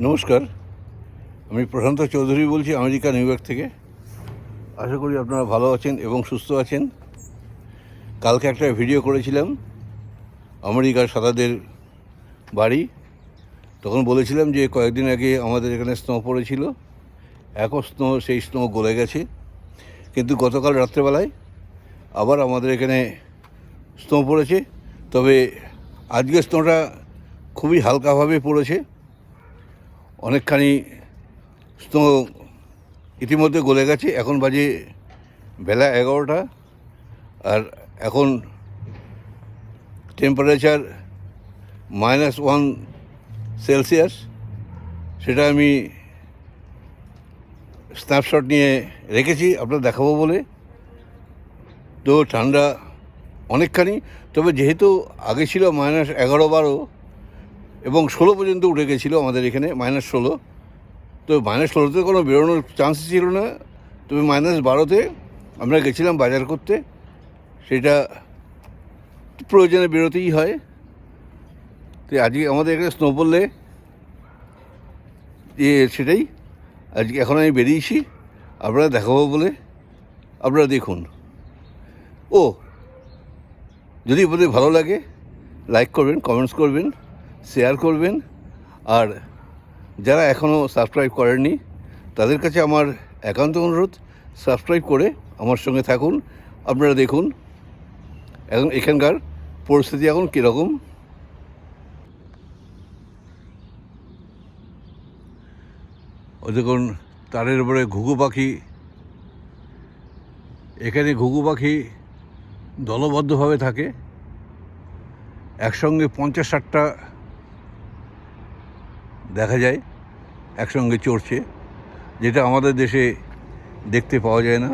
নমস্কার। আমি প্রশান্ত চৌধুরী বলছি, আমেরিকা, নিউ ইয়র্ক থেকে। আশা করি আপনারা ভালো আছেন এবং সুস্থ আছেন। কালকে একটা ভিডিও করেছিলাম, আমেরিকার সাদাদের বাড়ি। তখন বলেছিলাম যে, কয়েকদিন আগে আমাদের এখানে স্নো পড়েছিল। এখন স্নো, সেই স্নো গলে গেছে। কিন্তু গতকাল রাত্রেবেলায় আবার আমাদের এখানে স্নো পড়েছে। তবে আজকের স্নোটা খুবই হালকাভাবে পড়েছে। অনেকখানি স্নো ইতিমধ্যে গলে গেছে। এখন বাজে বেলা এগারোটা। আর এখন টেম্পারেচার মাইনাস ওয়ান সেলসিয়াস সেটা আমি স্ন্যাপশট নিয়ে রেখেছি আপনার দেখাবো বলে। তো ঠান্ডা অনেকখানি। তবে যেহেতু আগে ছিল মাইনাস এগারো বারো এবং ষোলো পর্যন্ত উঠে গেছিল আমাদের এখানে মাইনাস ষোলো। তো মাইনাস ষোলোতে কোনো বেরোনোর চান্স ছিল না। তবে মাইনাস বারোতে আমরা গেছিলাম বাজার করতে। সেটা প্রয়োজনে বেরোতেই হয়। তো আজকে আমাদের এখানে স্নো পড়লে যে সেটাই। আজকে এখন আমি বেরিয়েছি। আপনারা দেখাবো বলে আপনারা দেখুন। ও, যদি আপনাদের ভালো লাগে লাইক করবেন কমেন্টস করবেন। শেয়ার করবেন। আর যারা এখনও সাবস্ক্রাইব করেননি, তাদের কাছে আমার একান্ত অনুরোধ সাবস্ক্রাইব করে আমার সঙ্গে থাকুন। আপনারা দেখুন, এখন এখানকার পরিস্থিতি এখন কীরকম। ও দেখুন, তারের উপরে ঘুঘু পাখি। এখানে ঘুঘু পাখি দলবদ্ধভাবে থাকে। একসঙ্গে পঞ্চাশ ষাটটা দেখা যায়, একসঙ্গে চড়ছে, যেটা আমাদের দেশে দেখতে পাওয়া যায় না।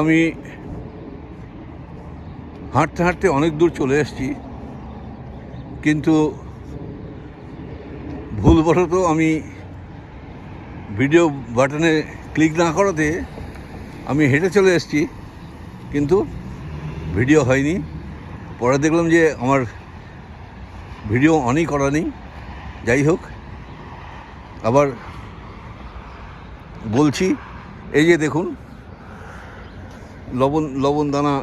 আমি হাঁটতে হাঁটতে অনেক দূর চলে এসেছি, কিন্তু ভুলবশত আমি ভিডিও বাটনে ক্লিক না করাতে আমি হেঁটে চলে এসেছি, কিন্তু ভিডিও হয়নি। পরে দেখলাম যে আমার ভিডিও অনই করা নেই। যাই হোক, আবার বলছি, এই যে দেখুন, লবণ লবণ দানা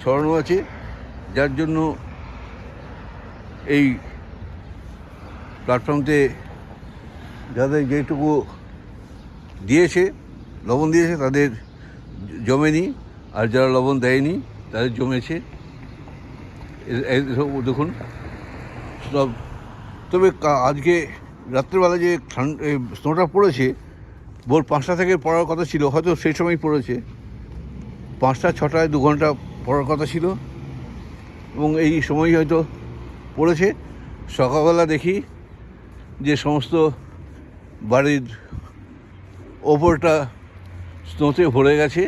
ছড়ানো আছে, যার জন্য এই প্ল্যাটফর্মতে যাদের যেটুকু দিয়েছে লবণ দিয়েছে, তাদের জমেনি, আর যারা লবণ দেয়নি, তাদের জমেছে। দেখুন, সব। তবে আজকে রাত্রেবেলা যে ঠান্ডা স্নোটা পড়েছে, ভোর পাঁচটা থেকে পড়ার কথা ছিল, হয়তো সেই সময় পড়েছে। পাঁচটা, ছটায় দু ঘণ্টা পড়ার কথা ছিল, এবং এই সময় হয়তো পড়েছে। সকালবেলা দেখি যে সমস্ত বাড়ির ওপরটা স্নোতে ভরে গেছে।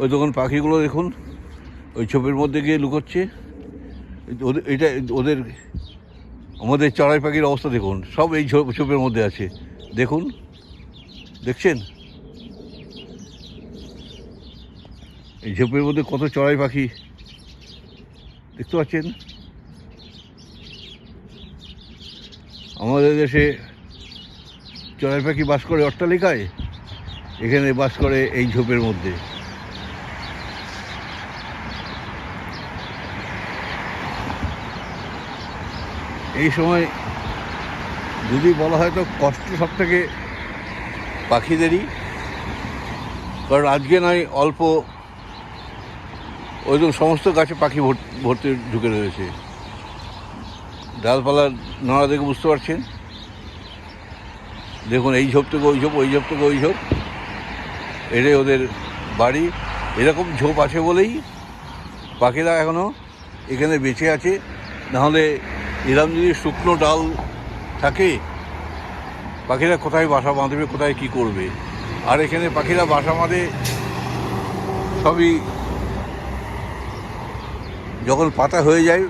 ওই তখন পাখিগুলো দেখুন, ওই ছোপের মধ্যে গিয়ে লুকোচ্ছে। ওদের, এটা, ওদের, আমাদের চড়াই পাখির অবস্থা দেখুন, সব এই ছোপের মধ্যে আছে। দেখুন, দেখছেন? এই ঝোপের মধ্যে কত চড়াই পাখি, দেখতে পাচ্ছেন? আমাদের দেশে চড়াই পাখি বাস করে অট্টালিকায়? এখানে বাস করে এই ঝোপের মধ্যে। এই সময় যদি বলা হয় তো কষ্ট সব থেকে পাখিদেরই। কারণ আজকে নয়, অল্প ওই সমস্ত গাছে পাখি ভর- ভর্তি ঢুকে রয়েছে। ডালপালার নড়া দেখে বুঝতে পারছেন? দেখুন, এই ঝোপ থেকে ওই ঝোপ ওই ঝোপ থেকে ওই ঝোপ। এটাই ওদের বাড়ি। এরকম ঝোপ আছে বলেই পাখিরা এখনও এখানে বেঁচে আছে। নাহলে এরম যদি শুকনো ডাল থাকে, পাখিরা কোথায় বাসা বাঁধবে, কোথায় কি করবে? আর এখানে পাখিরা বাসা বাঁধে সবই যখন পাতা হয়ে যায়,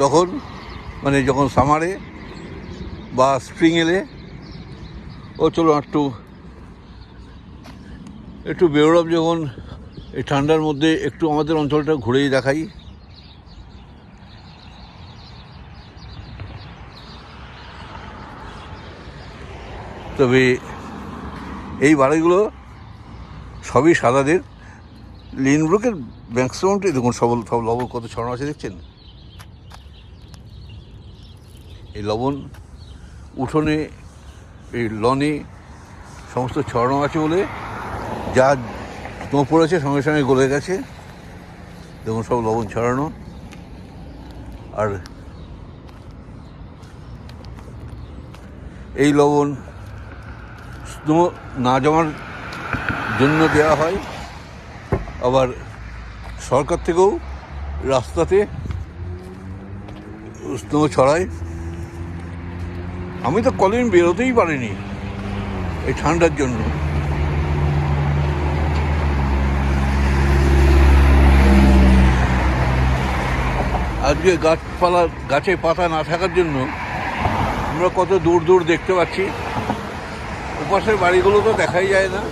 তখন মানে যখন সামারে বা স্প্রিং এলে ও চলো একটু একটু বেরোলাম যখন, এই ঠান্ডার মধ্যে একটু আমাদের অঞ্চলটা ঘুরেই দেখাই। তবে এই বাড়িগুলো সবই সাদাদের। লিনব্রুকের ম্যাক্সিমামটাই দেখুন সব সব লবণ কত ছড়ানো আছে দেখছেন? এই লবণ উঠোনে এই লনে সমস্ত ছড়ানো আছে বলে যা স্নো পড়েছে সঙ্গে সঙ্গে গলে গেছে। দেখুন সব লবণ ছড়ানো। আর এই লবণ স্নো না জমার জন্য দেওয়া হয়। আবার সরকার থেকেও রাস্তাতে স্নো ছড়ায়। আমি তো কদিন বেরোতেই পারিনি এই ঠান্ডার জন্য। আজকে গাছপালা, গাছে পাতা না থাকার জন্য আমরা কত দূর দূর দেখতে পাচ্ছি। ওপাশের বাড়িগুলো তো দেখাই যায় না।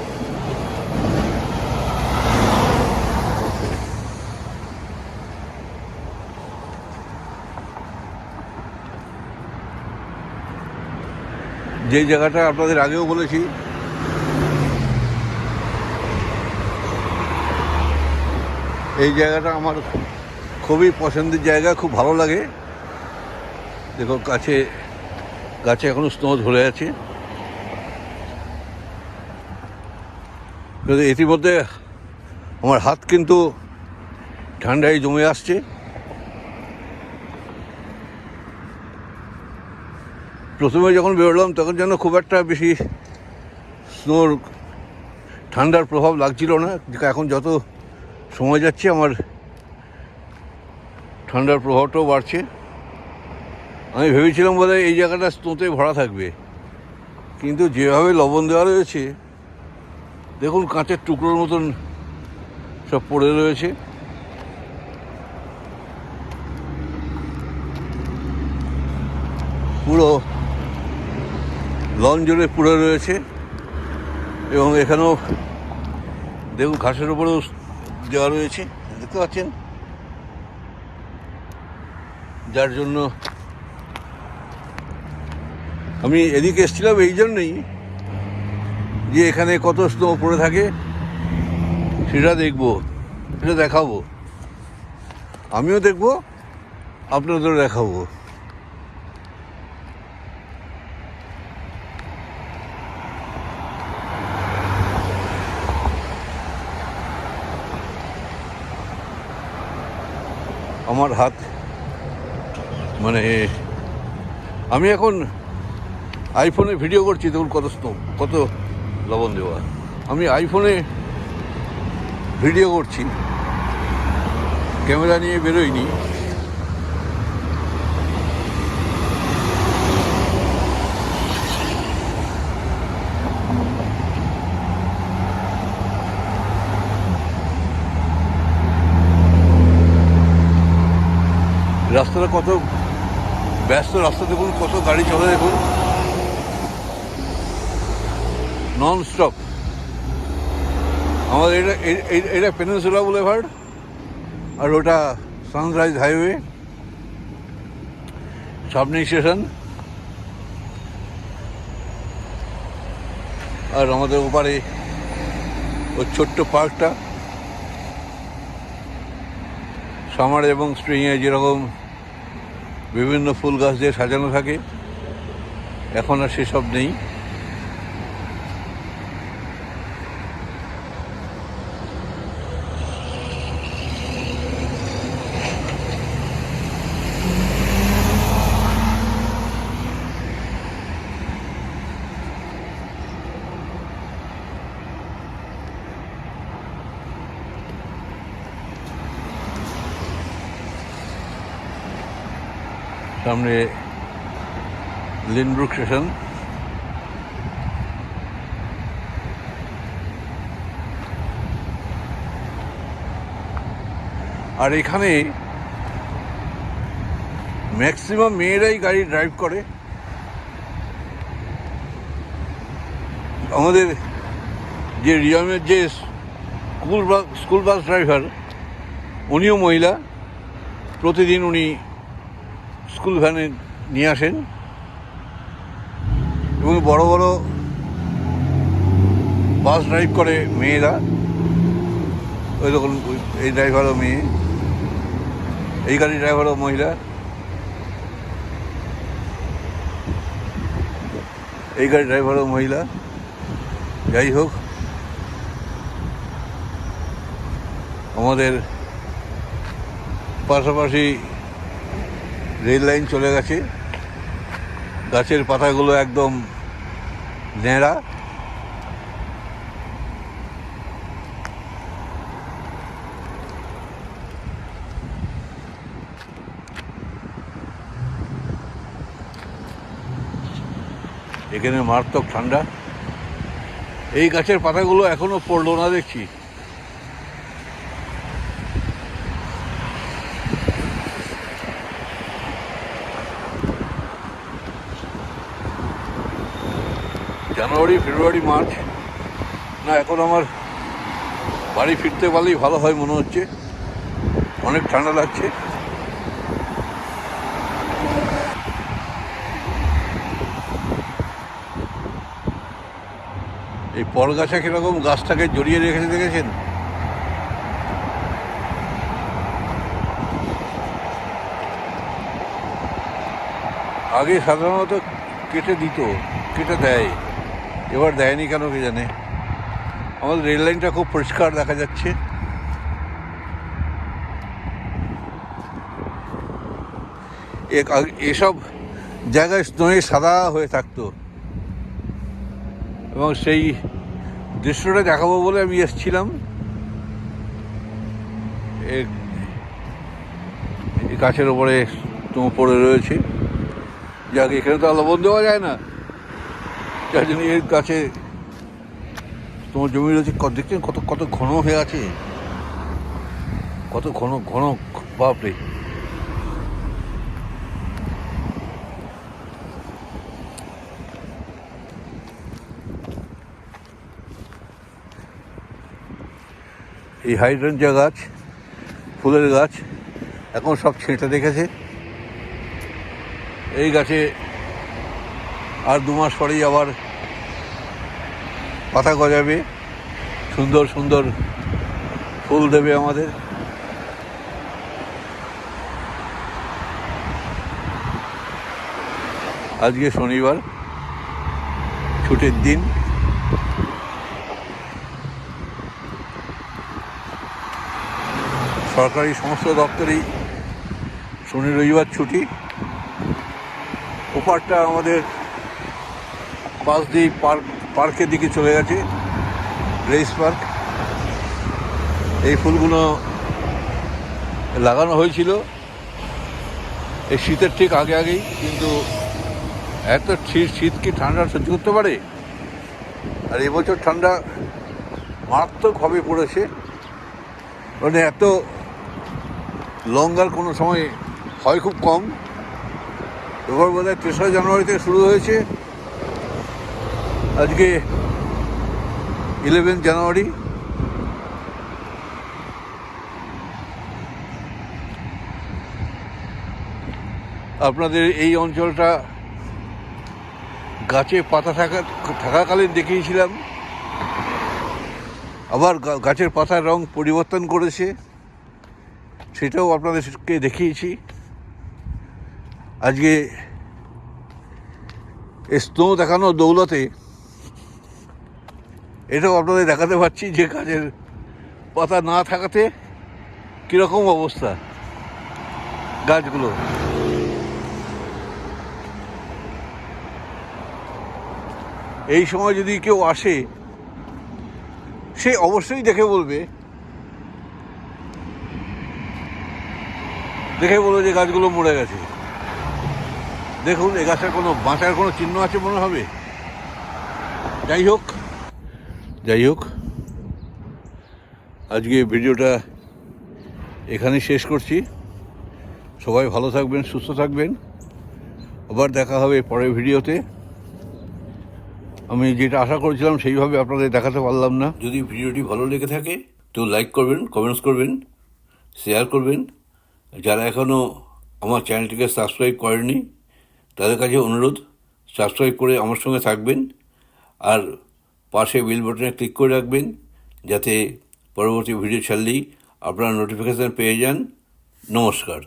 যে জায়গাটা আপনাদের আগেও বলেছি, এই জায়গাটা আমার খুবই পছন্দের জায়গা, খুব ভালো লাগে। দেখো, গাছে গাছে এখনও স্নো ধরে আছে। ইতিমধ্যে আমার হাত কিন্তু ঠান্ডায় জমে আসছে। প্রথমে যখন বেরোলাম, তখন যেন খুব একটা বেশি স্নোর, ঠান্ডার প্রভাব লাগছিল না। এখন যত সময় যাচ্ছে, আমার ঠান্ডার প্রভাবটাও বাড়ছে। আমি ভেবেছিলাম বলে এই জায়গাটা স্নোতে ভরা থাকবে। কিন্তু যেভাবে লবণ দেওয়া রয়েছে, দেখুন কাঁচের টুকরোর মতন সব পড়ে রয়েছে। পুরো লন জুড়ে পুরো রয়েছে এবং এখানেও দেখুন ঘাসের উপরেও দেওয়া রয়েছে। দেখতে পাচ্ছেন? যার জন্য আমি এদিকে এসেছিলাম এই জন্যই যে এখানে কত স্নো পড়ে থাকে, সেটা দেখব, সেটা দেখাবো। আমিও দেখব, আপনাদেরও দেখাবো। আমার হাত। মানে আমি এখন আইফোনে ভিডিও করছি, দেখুন কত স্নো, কত লবণ দেওয়া। আমি আইফোনে ভিডিও করছি। ক্যামেরা নিয়ে বেরোইনি। রাস্তাটা কত ব্যস্ত রাস্তা দেখুন, কত গাড়ি চলে দেখুন। নন স্টপ আমাদের এটা এটা পেনিনসুলা বুলেভার্ড আর ওটা সানরাইজ হাইওয়ে সামনে স্টেশন আর আমাদের ওপারে ওই ছোট্ট পার্কটা। সামার এবং স্প্রিংয়ে যেরকম বিভিন্ন ফুল গাছ দিয়ে সাজানো থাকে। এখন আর সেসব নেই। সামনে লিনব্রুক স্টেশন। আর এখানে ম্যাক্সিমাম মেয়েরাই গাড়ি ড্রাইভ করে। আমাদের যে রিয়ামের যে school bus school bus driver, উনিও মহিলা। প্রতিদিন উনি স্কুল ভ্যানে নিয়ে আসেন। এবং বড় বড় বাস ড্রাইভ করে মেয়েরা। ওই রকম এই ড্রাইভারও মেয়ে। এই গাড়ির ড্রাইভারও মহিলা। এই গাড়ির ড্রাইভারও মহিলা। যাই হোক, আমাদের পাশাপাশি রেল লাইন চলে গেছে। গাছের পাতাগুলো একদম ন্যাড়া। এখানে মারাত্মক ঠান্ডা। এই গাছের পাতাগুলো এখনও পড়ল না দেখছি। জানুয়ারি, ফেব্রুয়ারি, মার্চ। না, এখন আমার বাড়ি ফিরতে পারলেই ভালো হয় মনে হচ্ছে। অনেক ঠান্ডা লাগছে। এই পরগাছা কীরকম গাছটাকে জড়িয়ে রেখেছে দেখেছেন? আগে সাধারণত কেটে দিত, কেটে দেয়। এবার দেয়নি কেন কে জানে? আমাদের রেল লাইনটা খুব পরিষ্কার দেখা যাচ্ছে। এসব জায়গায় স্নোয়ে সাদা হয়ে থাকতো। এবং সেই দৃশ্যটা দেখাবো বলে আমি এসেছিলাম। গাছের ওপরে পড়ে রয়েছে। যাক, এখানে তো আলো বন্ধ দেওয়া যায় না। জন্য এর কাছে তোমার জমি রয়েছে দেখছেন? কত কত ঘন হয়ে আছে? কত ঘন ঘন, বাপরে। এই হাইড্রেঞ্জা গাছ, ফুলের গাছ, এখন সব ছেঁটে দেখেছে। এই গাছে আর দু মাস পরেই আবার পাতা গজাবে। সুন্দর সুন্দর ফুল দেবে আমাদের। আজকে শনিবার, ছুটির দিন। সরকারি সমস্ত দপ্তরেই শনি রবিবার ছুটি। ওপারটা আমাদের পাশ দিয়ে পার্ক, পার্কের দিকে চলে গেছে রেস পার্ক এই ফুলগুলো লাগানো হয়েছিল। এই শীতের ঠিক আগে আগেই, কিন্তু এত শীত শীত কি ঠান্ডা সহ্য করতে পারে? আর এবছর ঠান্ডা মারাত্মকভাবে পড়েছে। মানে এত লঙ্গার কোনো সময় হয় খুব কম। এবার বোধ হয় তেসরা জানুয়ারি থেকে শুরু হয়েছে। আজকে ইলেভেন জানুয়ারি। আপনাদের এই অঞ্চলটা গাছে পাতা থাকা থাকাকালীন দেখিয়েছিলাম। আবার গাছের পাতার রং পরিবর্তন করেছে। সেটাও আপনাদেরকে দেখিয়েছি। আজকে স্নো দেখানো দৌলতে এটাও আপনাদের দেখাতে পারছি যে গাছের পাতা না থাকাতে কীরকম অবস্থা গাছগুলো। এই সময় যদি কেউ আসে, সে অবশ্যই দেখে বলবে। দেখে বলবে যে গাছগুলো মরে গেছে। দেখুন, এ গাছের কোনো বাঁচার কোনো চিহ্ন আছে মনে হবে? যাই হোক যাই হোক, আজকে ভিডিওটা এখানে শেষ করছি। সবাই ভালো থাকবেন, সুস্থ থাকবেন। আবার দেখা হবে পরের ভিডিওতে। আমি যেটা আশা করেছিলাম সেইভাবে আপনাদের দেখাতে পারলাম না। যদি ভিডিওটি ভালো লেগে থাকে, তো লাইক করবেন কমেন্টস করবেন শেয়ার করবেন। যারা এখনও আমার চ্যানেলটিকে সাবস্ক্রাইব করেনি তাদের কাছে অনুরোধ সাবস্ক্রাইব করে আমার সঙ্গে থাকবেন। আর পাশে বিল বাটনে ক্লিক করে রাখবেন, যাতে পরবর্তী ভিডিও ছাড়লেই আপনারা নোটিফিকেশান পেয়ে যান। নমস্কার।